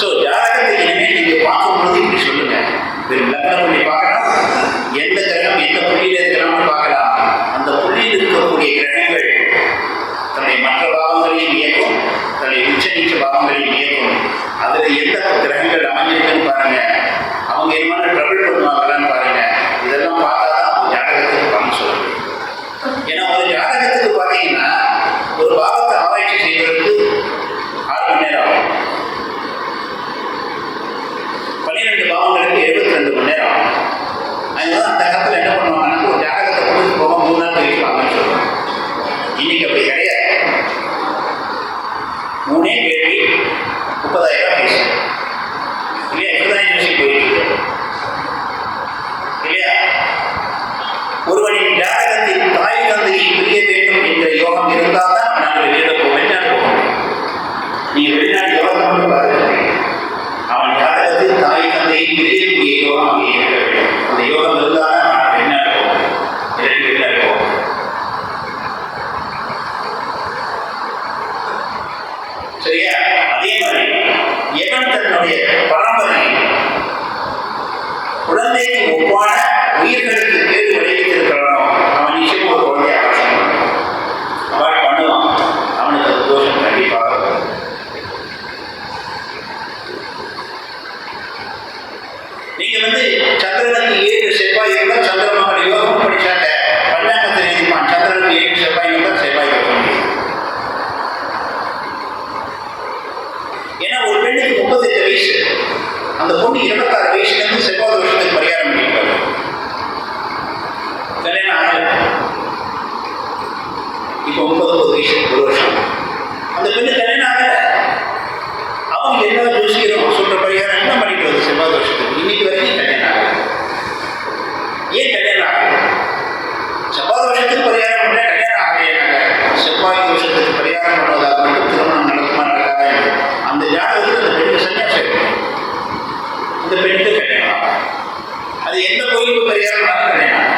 So ஜாதகத்தை நீங்கள் நீங்க பார்க்கும்போது இப்படி சொல்லுங்க. வெறும் லக்னம் பண்ணி பார்க்கலாம். எந்த கிரகம் எந்த புள்ளியில் இருக்கிறோம்னு பார்க்கலாம். அந்த புள்ளியில் இருக்கக்கூடிய கிரகங்கள் தன்னுடைய மற்ற பாவங்களையும் இயக்கும் தன்னுடைய உச்ச நீச்ச பாவங்களையும் இயக்கும். அதில் எந்த கிரகங்கள் அமைஞ்சிருக்குன்னு பாருங்க. அவங்க என்ன ட்ரபிள் பண்ணுவாங்களான்னு பாருங்க. இதெல்லாம் பார்த்தா தான் ஜாதகத்துக்கு பணம் சொல்லுங்க ஏன்னா ஒரு ஜாதகத்துக்கு பார்த்தீங்கன்னா யோகம் அங்கே இருக்க வேண்டும் அந்த யோகம் இருந்தால் தான் நான் வெளிநாடு போக முடியும் இல்லாட்டி வெளிநாடு போக முடியும் சரியா அதே மாதிரி எவன் தன்னுடைய பரம்பரை குழந்தைக்கு ஒப்பான உயிர்களுக்கு பேரு விளைவித்திருக்கிறானோ அவன் நிச்சயம் ஒரு குழந்தைய அவசியம் அவன் பண்ணுவான் அவனுக்கு அது தோஷம் கண்டிப்பாக வரும். நீங்க வந்து சந்திரனுக்கு ஏழு செவ்வாய் இருந்தால் சந்திரமகன் யோகம் படிச்சாங்க பஞ்சாங்கத்தை எழுதிப்பான் சந்திரனுக்கு ஏழு செவ்வாய் இருந்தால் செவ்வாய் வைக்க முடியும் ஏன்னா ஒரு பெண்ணுக்கு முப்பத்தெட்டு வயசு அந்த பொண்ணு இருபத்தாறு வயசுல இருந்து செவ்வாய் வருஷத்துக்கு பரிகாரம் பண்ணிட்டு கல்யாணம் ஆகல இப்போ முப்பத்தொன்பது வயசு ஒரு வருஷம் அந்த பெண்ணு கல்யாணம் ஆகல அவங்க என்ன ஜோசிக்கிறோம் சொல்ற பரிகாரம் என்ன பண்ணிட்டு வருது செவ்வாய் வருஷத்துக்கு இன்னைக்கு வரைக்கும் கல்யாணம் ஆகல ஏன் கல்யாணம் ஆகல செவ்வாய் வருஷத்துக்கு பரிகாரம் பண்ண கல்யாணம் ஆகலையாங்க செவ்வாய் வருஷத்துக்கு பரிகாரம் பண்ணுவதாக மட்டும் திருமணம் நடக்குமா நடக்காதா அந்த ஜாதகத்தில் அந்த பெண்ணுக்கு சன்னியாசம் இருக்கும் இந்த பெண்ணுக்கு கல்யாணம் அது எந்த கோயிலுக்கு பரிகாரம் பண்ணாலும் கல்யாணம்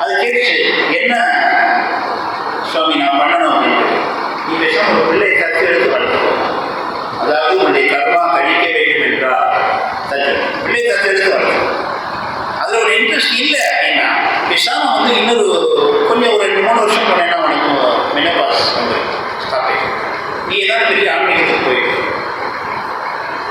அது கேட்டுச்சு என்ன சுவாமி நான் பண்ணணும் அப்படின்னு நீ பேசாம ஒரு பிள்ளையை தத்து எடுத்து வளர்த்துக்கோ அதாவது உன்னுடைய கர்மா கழிக்க வேண்டும் என்றால் தத்து. பிள்ளை தத்து எடுத்து வளர்த்துக்கோ அதில் ஒரு இன்ட்ரெஸ்ட் இல்லை. பேசாமல் வந்து இன்னொரு கொஞ்சம் ஒரு ரெண்டு மூணு வருஷம் பண்ணா உனக்கு மெனபாஸ் வந்து ஸ்டாப் நீ ஏதாவது பெரிய ஆன்மீகத்துக்கு போயிருக்க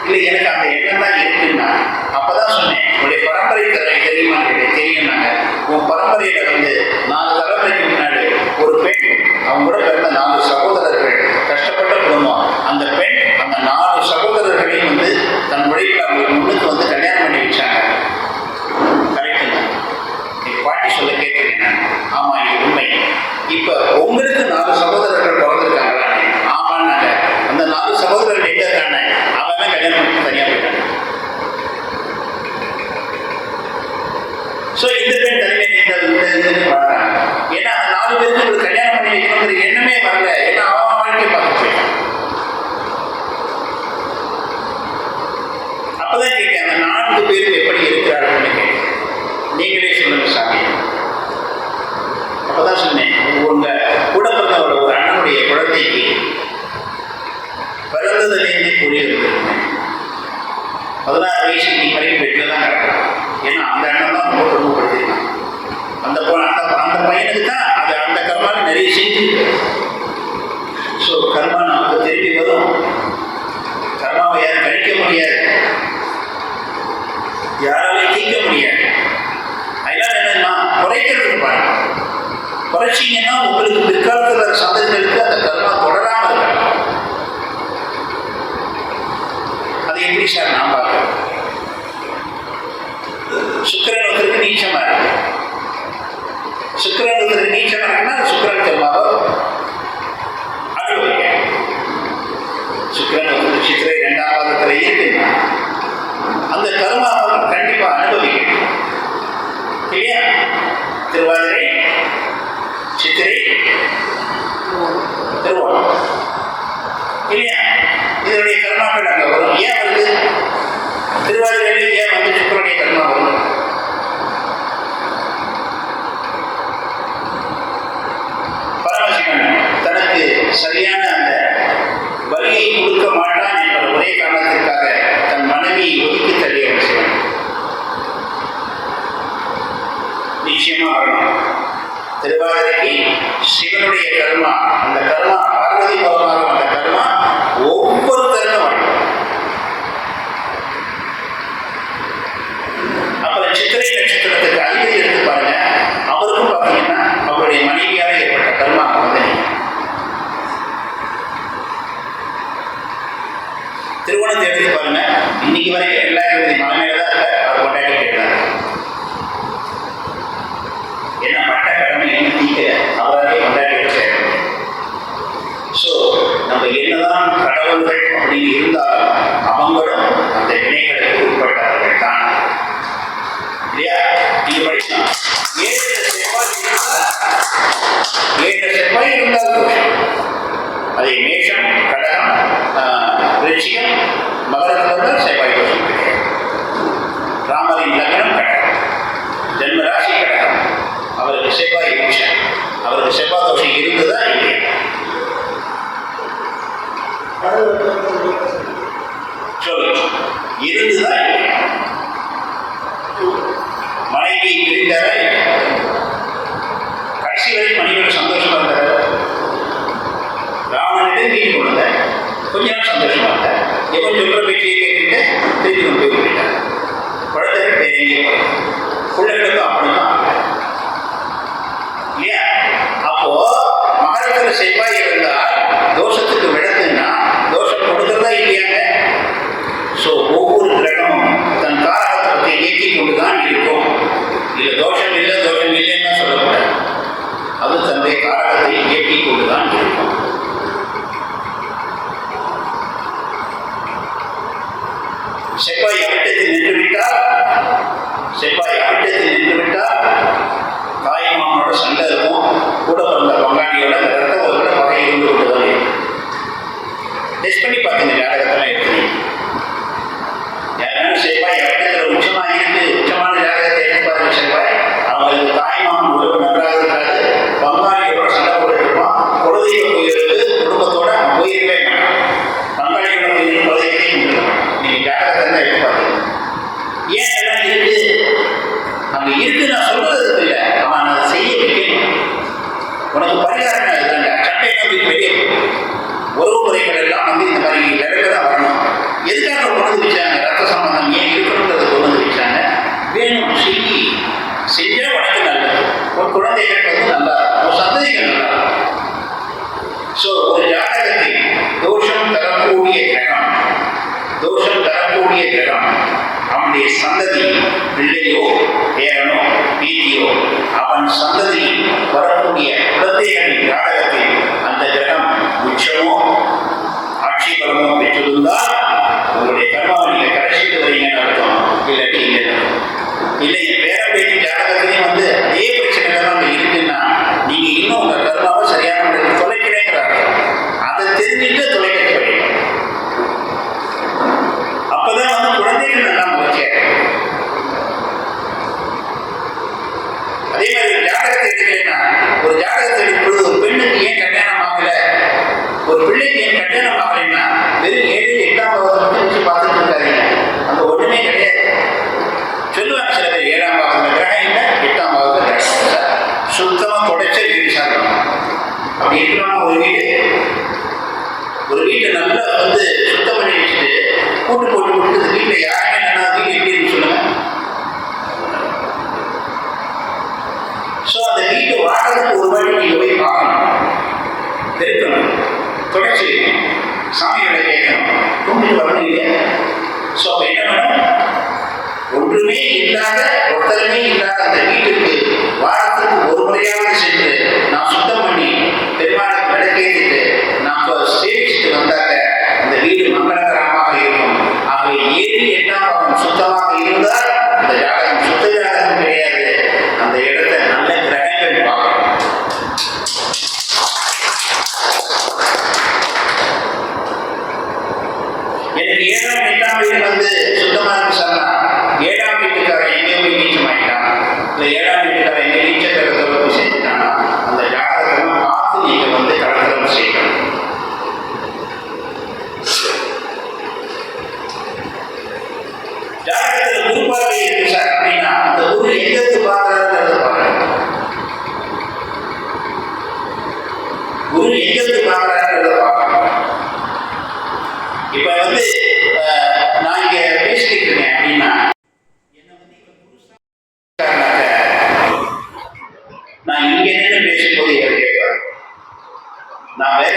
இல்லை எனக்கு அந்த எண்ணம் தான் இருக்குன்னா அப்பதான் சொன்னேன் உங்களுடைய பரம்பரை தலை தெரியுமா? தெரியும் தெரியும்னாங்க. உன் பரம்பரையில வந்து நாலு தலைமுறைக்கு முன்னாடி ஒரு பெண் அவங்க கூட பிறந்த நாலு சகோதரர்கள் கஷ்டப்பட்ட குடும்பம். அந்த பெண் அந்த நாலு சகோதரர்களையும் வந்து தன் உழைப்பில் அவங்களுக்கு முன்னுக்கு வந்து இப்ப உங்களுக்கு நாலு சகோதரர்கள் பிறந்திருக்காங்களா? ஆமான்னாங்க அந்த நாலு சகோதரர்கள் எங்க இருக்காங்க? அவன் கல்யாணம் பண்ணி தனியா போயிட்டாங்க ஸோ இந்த பெண் தனிமை இந்த ஏன்னா அந்த நாலு பேருக்கு ஒரு கல்யாணம் பண்ணி வைக்கணுங்கிற எண்ணமே வரல. ஏன்னா அவன் வாழ்க்கையை பார்த்து போயிட்டான். அப்பதான் கேட்கிறேன் அந்த நான்கு பேரும் எப்படி இருக்கிறார்கள்னு நீங்களே சொல்லுங்க சாமி. அப்பதான் சொன்னேன் உங்க கூட பிறந்தவரோட ஒரு அண்ணனுடைய குழந்தைக்கு பிறந்ததுலேருந்து புரிய பதினாறு வயசு நீ பழைய பெட்டில் தான் கிடக்கும் ஏன்னா அந்த அண்ணன் தான் ரொம்ப குடும்பப்படுத்திருக்கான் அந்த பொ- அந்த அந்த பையனுக்கு தான் அது அந்த கர்மாவில் நிறைய செஞ்சு ஸோ கர்மா நமக்கு திரும்பி வரும். கர்மாவை யாரும் கழிக்க முடியாது. யாராலையும் தீர்க்க முடியாது. அதனால என்னன்னா குறைக்கிறதுக்கு பாருங்க. குறைச்சிங்கன்னா உங்களுக்கு திருவாரூர் இருந்துதான். மனைவி பிரிந்தவரை கடைசி சந்தோஷமா இருந்தார் ராவனிடம் மீன் கொடுத்த. கொஞ்ச சந்தோஷமா இருந்தார் எவன் சொல்ற பேச்சையை கேட்டுட்டு திருப்பி கொண்டு போய் விட்டார் அப்படி புண்ணியம் செஞ்சு செஞ்சா உனக்கு நல்லது. உன் குழந்தைகள் வந்து நல்லா உன் சந்ததிகள் நல்லா ஸோ ஒரு ஜாதகத்தில் தோஷம் தரக்கூடிய கிரகம் தோஷம் தரக்கூடிய கிரகம் அவனுடைய சந்ததி பிள்ளையோ பேரனோ பேட்டியோ அவன் சந்ததி வரக்கூடிய குழந்தைகளின் ஜாதகத்தில் அந்த கிரகம் உச்சமோ ஆட்சி பெற்றிருந்தால் உங்களுடைய கர்மாவில் கடைசிக்கு வரீங்கன்னு அர்த்தம் இல்லாட்டி இல்லை இல்லை பேரம்பேட்டி ஜாதகத்தை அப்படி இருக்கிறாங்க ஒரு வீடு ஒரு வீட்டை நல்லா வந்து சுத்தம் பண்ணி வச்சுட்டு கூட்டு போட்டு கொடுத்து வீட்டில் யாருமே நல்லா வீடு எப்படின்னு சொல்லுங்க. ஸோ அந்த வீட்டை வாடுறதுக்கு ஒரு வாட்டி நீங்கள் போய் பார்க்கணும் இருக்கணும் தொடர்ச்சி. சாமியோட கேட்கணும். கும்பிட்டு வரணும் ஸோ அப்போ என்ன பண்ணணும் ஒன்றுமே இல்லாத ஒருத்தருமே இல்லாத அந்த வீட்டுக்கு வாரத்துக்கு ஒரு முறையாக சென்று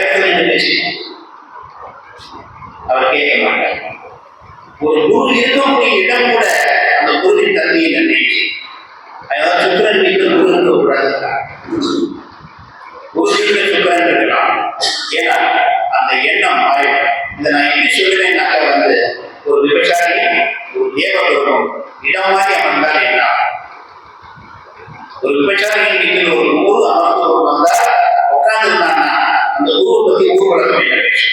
இடத்துல நின்று அவர் கேட்க மாட்டார். ஒரு குரு இருக்கக்கூடிய இடம் கூட அந்த குருவின் தன்மையை நிர்ணயிச்சு அதாவது சுக்கரன் வீட்டு குரு இருக்கக்கூடாது குரு வீட்டு சுக்கரன் இருக்கலாம் ஏன்னா அந்த எண்ணம் மாறிடும் இதை நான் எப்படி சொல்லுவேன்னாக்க வந்து ஒரு விவசாயி ஒரு தேவ குருவம் இடம் மாதிரி அமர்ந்தால் என்ன ஒரு விபச்சாரி வீட்டில் ஒரு ஊர் அமர்ந்து வந்தா உட்கார்ந்துருந்தாங்கன்னா அந்த ஊரை பத்தி ஊர் வழக்கம் என்ன பேசும்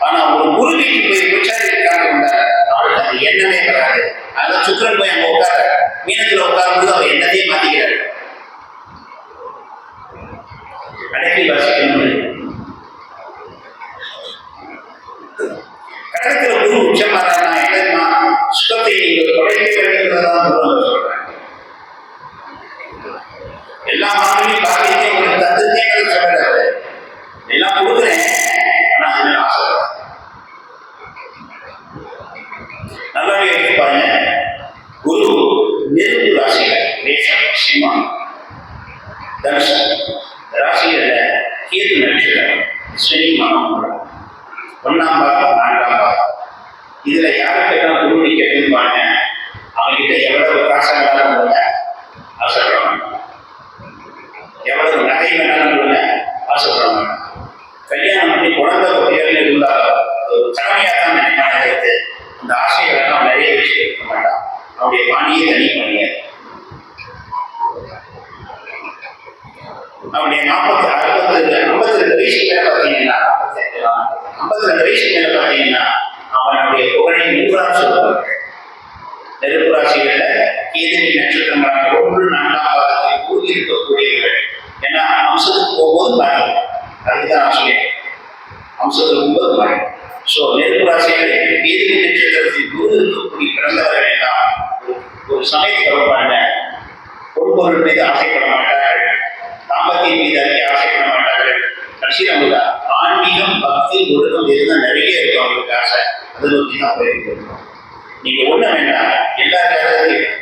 ஆனா ஒரு குரு வீட்டுக்கு போய் விபச்சாரி இருக்காங்க வந்தா அவனுக்கு அந்த எண்ணமே வராது அதான் சுக்கரன் போய் அங்க உட்கார மீனத்துல உட்காரும்போது மாத்திக்கிறார்கள். கடமையாக தான் நினைப்பாங்க எடுத்து நிறைய வச்சு இருக்க மாட்டான். அவருடைய பாணியை தனி பண்ணியார் அவனுடைய நாற்பத்தி அறுபத்தி ரெண்டு ஐம்பத்தி ரெண்டு வயசுக்கு மேல பார்த்தீங்கன்னா ஐம்பத்தி ரெண்டு வயசுக்கு மேல பார்த்தீங்கன்னா அவனுடைய புகழை மூன்றாம் சொல்லுவார்கள் நெருப்பு ராசிகள்ல கேதிரி நட்சத்திரமாக ஒன்று நான்காம் பாகத்தில் கூறி இருக்கக்கூடியவர்கள் ஏன்னா அம்சத்துக்கு போகும்போது பாருங்க அதுதான் நான் சொல்லிட்டேன் அம்சத்துக்கு போகும்போது பாருங்க ஸோ நெருப்பு ராசிகள் கேதுவி நட்சத்திரத்தில் குரு இருக்கக்கூடிய பிறந்தவர்கள் எல்லாம் ஒரு- ஒரு சமயத்தில் வருவாங்க பொருள் மீது ஆசைப்பட மாட்டார்கள் தாம்பத்தியம் மீது அதிக ஆசைப்பட மாட்டார்கள் கடைசியில் அவங்க ஆன்மீகம் பக்தி ஒழுக்கம் இருந்தால் நிறைய இருக்கும் அவங்களுக்கு ஆசை அதை நோக்கி தான் போயிட்டு இருக்கோம் நீங்க ஒண்ணு வேண்டாம். எல்லா ஜாதகத்தையும்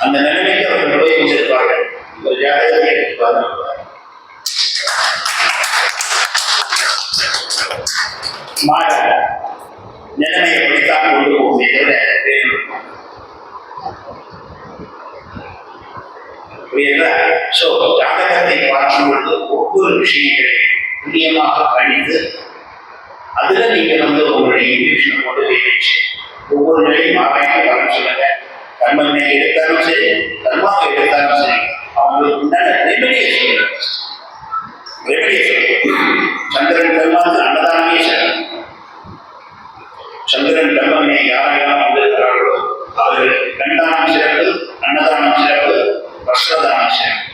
அந்த நிலைமைக்கு அவர்கள் போய் கொண்டிருப்பார்கள் இந்த ஜாதகத்தை எடுத்து பாருங்க மாற. நிலைமையை எப்படித்தான் கொண்டு போகுமே வேறு சோ ஜாதகத்தை பார்க்கும் பொழுது ஒவ்வொரு விஷயங்களை துல்லியமாக கணித்து அதுல நீங்க வந்து உங்களுடைய இன்ட்யூஷன் கொண்டு போய் வச்சு ஒவ்வொரு நிலையும் ஆராய்ச்சி பலன் சொல்லுங்க. கர்மனை எடுத்தாலும் சரி கர்மாவை எடுத்தாலும் சரி அவங்களுக்கு உண்டான ரெமெடியை சொல்லுங்க. ரெமெடியை சொல்லுங்க. சந்திரன் கர்மாவுக்கு அன்னதானமே சரணம் சந்திரன் பெருமானே யார் யார் வந்திருக்கிறார்களோ அவர்களுக்கு கண்டானம் சிறப்பு அன்னதானம் சிறப்பு வஸ்திரதானம் சிறப்பு.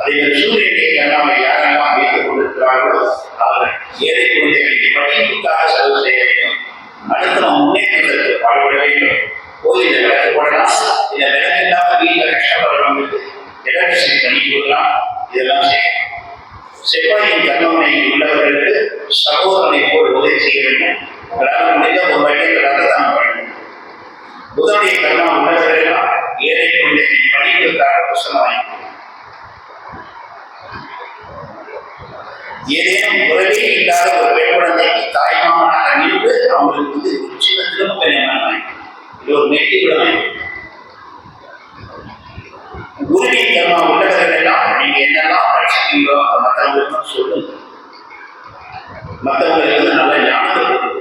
அதே மாதிரி சூரியனை கர்மாவை யாரெல்லாம் அமைத்துக் கொண்டிருக்கிறார்களோ அவர்கள் ஏழை குழந்தைகளுக்கு படிப்புக்காக செலவு செய்ய வேண்டும்? அடுத்து நாம் முன்னேற்றத்திற்கு பாடுபட வேண்டும். கோயிலில் விளக்கு போடலாம். இந்த விளக்கு இல்லாமல் வீட்டில் கஷ்டப்படுறவங்களுக்கு எலக்ட்ரிசிட்டி பண்ணி கொடுக்கலாம். இதெல்லாம் செய்யணும் செவ்வாயின் கர்மனை உள்ளவர்களுக்கு சகோதரனை போல் உதவி செய்ய வேண்டும். உங்களால் முடிந்த ஒரு வகையில் ரத்ததானம் பண்ணணும் புதனுடைய கர்மம் உள்ளவர்களெல்லாம் ஏழை குழந்தைகளின் படிப்புக்காக புசமாய் ஏதேனும் உறவே இல்லாத ஒரு பெண் குழந்தைக்கு தாய்மாமனாக நின்று அவங்களுக்கு வந்து ஒரு சின்ன திரும்ப கல்யாணம் இது ஒரு மெட்டி கூட வாங்கி குருவி கர்மா உள்ளவர்கள் நீங்க என்னெல்லாம் படிச்சிருக்கீங்களோ அதை மற்றவங்களுக்கு சொல்லுங்க. மற்றவங்க வந்து நல்ல ஞானத்தை கொடுங்க.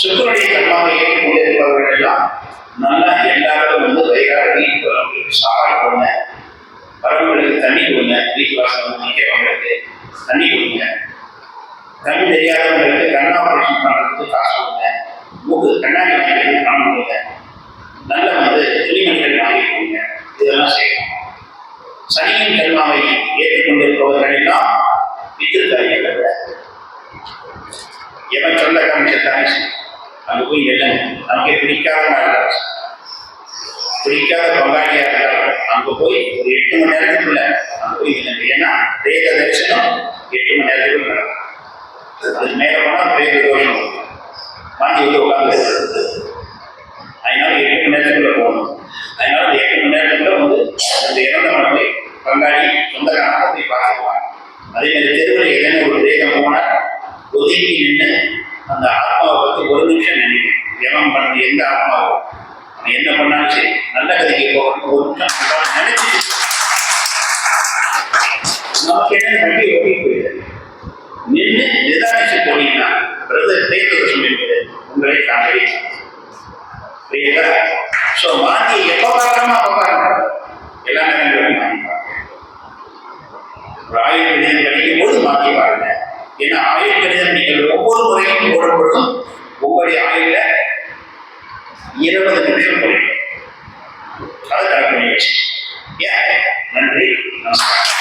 சுக்கரனுடைய கர்மாவை ஏற்றுக்கொண்டு இருப்பவர்கள் எல்லாம் நல்லா எல்லாரும் வந்து வைகார வீட்டுக்கு வரவங்களுக்கு சாப்பாடு கொடுங்க. வரவங்களுக்கு தண்ணி கொடுங்க. வீட்டு வாசல் வந்து நிற்கிறவங்களுக்கு தண்ணி கொடுங்க. கண் தெரியாதவங்களுக்கு கண் ஆபரேஷன் பண்ணுறதுக்கு காசு கொடுங்க. மூக்கு கண்ணாடி வாங்கிட்டு பணம் கொடுங்க. நல்ல வந்து துணிமணிகள் வாங்கி கொடுங்க. இதெல்லாம் செய்யணும். சனியின் கர்மாவை ஏற்றுக்கொண்டிருப்பவர்களெல்லாம் பித்திருக்காரியர்கள் எவன் சொல்ல காமிச்சதானே அங்கே போய் எல்லாம் நமக்கு பிடிக்காத நாள் பிடிக்காத பங்காளியாக இருக்கிறார்கள் அங்கே போய் ஒரு எட்டு மணி நேரத்துக்குள்ள அங்கே போய் நில்லுங்க ஏன்னா வேத தரிசனம் எட்டு மணி நேரத்துக்குள்ள நடக்கும். அது மேலே போனால் பெரிய தோஷம். வாங்கி வாந்தி வந்து உட்காந்து அதனால எட்டு மணி நேரத்துக்குள்ள போகணும். அதனால எட்டு மணி நேரத்துக்குள்ள வந்து அந்த இறந்த மனதை பங்காளி சொந்த போய் பார்த்துக்குவாங்க அதே மாதிரி தெருவில் இளைஞர் ஒரு தேகம் போனால் ஒதுங்கி நின்று அந்த ஆத்மாவை பற்றி ஒரு நிமிஷம் நினைக்கணும் ஜெபம் பண்ணி எந்த ஆத்மாவோ. அவன் என்ன பண்ணாலும் சரி நல்ல கதைக்கு போகணும் ஒரு நிமிஷம் நினைச்சு நமக்கு என்ன ஒட்டி போயிடுது. நின்று நிதானிச்சு போனீங்கன்னா பிரதர் பேருக்கு என்பது உங்களை தாண்டி புரியுதா? ஸோ வாந்தி எப்போ ஆயுத கணிதம் படிக்கும் போது மாற்றி பாருங்க ஏன்னா ஆயுத கணிதம் நீங்கள் ஒவ்வொரு முறையும் போடப்படும். ஒவ்வொரு ஆயுத இருபது நிமிஷம் குறையும் அதை கணக்கு நன்றி. நமஸ்காரம்.